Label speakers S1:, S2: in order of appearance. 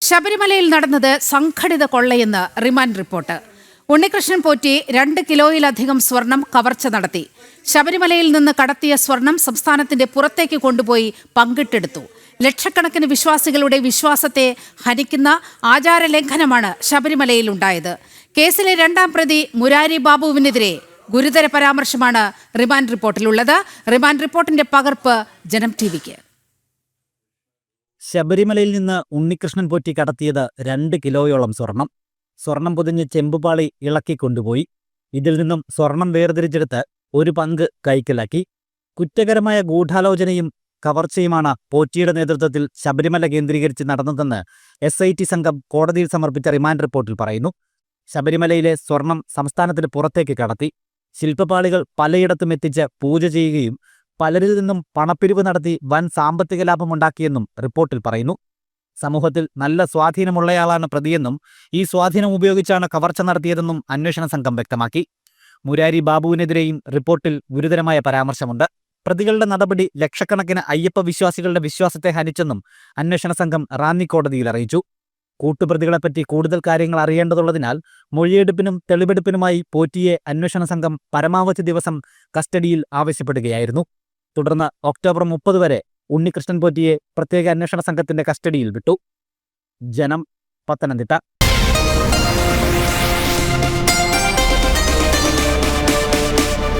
S1: ശബരിമലയിൽ നടന്നത് സംഘടിത കൊള്ളയെന്ന് റിമാൻഡ് റിപ്പോർട്ട്. ഉണ്ണികൃഷ്ണൻ പോറ്റി രണ്ട് കിലോയിലധികം സ്വർണം കവർച്ച നടത്തി. ശബരിമലയിൽ നിന്ന് കടത്തിയ സ്വർണം സംസ്ഥാനത്തിന്റെ പുറത്തേക്ക് കൊണ്ടുപോയി പങ്കിട്ടെടുത്തു. ലക്ഷക്കണക്കിന് വിശ്വാസികളുടെ വിശ്വാസത്തെ ഹനിക്കുന്ന ആചാരലംഘനമാണ് ശബരിമലയിൽ ഉണ്ടായത്. കേസിലെ രണ്ടാം പ്രതി മുരാരി ബാബുവിനെതിരെ ഗുരുതര പരാമർശമാണ് റിമാൻഡ് റിപ്പോർട്ടിലുള്ളത്. റിമാൻഡ് റിപ്പോർട്ടിന്റെ പകർപ്പ് ജനം ടിവിക്ക്
S2: ശബരിമലയിൽ നിന്ന് ഉണ്ണികൃഷ്ണൻ പോറ്റി കടത്തിയത് രണ്ട് കിലോയോളം സ്വർണം. സ്വർണം പൊതിഞ്ഞ് ചെമ്പുപാളി ഇളക്കി കൊണ്ടുപോയി. ഇതിൽ നിന്നും സ്വർണം വേർതിരിച്ചെടുത്ത് ഒരു പങ്ക് കൈക്കലാക്കി. കുറ്റകരമായ ഗൂഢാലോചനയും കവർച്ചയുമാണ് പോറ്റിയുടെ നേതൃത്വത്തിൽ ശബരിമല കേന്ദ്രീകരിച്ച് നടന്നതെന്ന് എസ് ഐ ടി സംഘം കോടതിയിൽ സമർപ്പിച്ച റിമാൻഡ് റിപ്പോർട്ടിൽ പറയുന്നു. ശബരിമലയിലെ സ്വർണം സംസ്ഥാനത്തിന് പുറത്തേക്ക് കടത്തി. ശില്പപാളികൾ പലയിടത്തും എത്തിച്ച് പൂജ ചെയ്യുകയും പലരിൽ നിന്നും പണപ്പിരിവ് നടത്തി വൻ സാമ്പത്തിക ലാഭമുണ്ടാക്കിയെന്നും റിപ്പോർട്ടിൽ പറയുന്നു. സമൂഹത്തിൽ നല്ല സ്വാധീനമുള്ളയാളാണ് പ്രതിയെന്നും ഈ സ്വാധീനം ഉപയോഗിച്ചാണ് കവർച്ച നടത്തിയതെന്നും അന്വേഷണ സംഘം വ്യക്തമാക്കി. മുരാരി ബാബുവിനെതിരെയും റിപ്പോർട്ടിൽ ഗുരുതരമായ പരാമർശമുണ്ട്. പ്രതികളുടെ നടപടി ലക്ഷക്കണക്കിന് അയ്യപ്പ വിശ്വാസികളുടെ വിശ്വാസത്തെ ഹനിച്ചെന്നും അന്വേഷണ സംഘം റാന്നി കോടതിയിൽ അറിയിച്ചു. കൂട്ടുപ്രതികളെപ്പറ്റി കൂടുതൽ കാര്യങ്ങൾ അറിയേണ്ടതുള്ളതിനാൽ മൊഴിയെടുപ്പിനും തെളിവെടുപ്പിനുമായി പോറ്റിയെ അന്വേഷണ സംഘം പരമാവധി ദിവസം കസ്റ്റഡിയിൽ ആവശ്യപ്പെടുകയായിരുന്നു. തുടർന്ന് ഒക്ടോബർ മുപ്പത് വരെ ഉണ്ണികൃഷ്ണൻ പോറ്റിയെ പ്രത്യേക അന്വേഷണ സംഘത്തിന്റെ കസ്റ്റഡിയിൽ വിട്ടു. ജനം പത്തനംതിട്ട.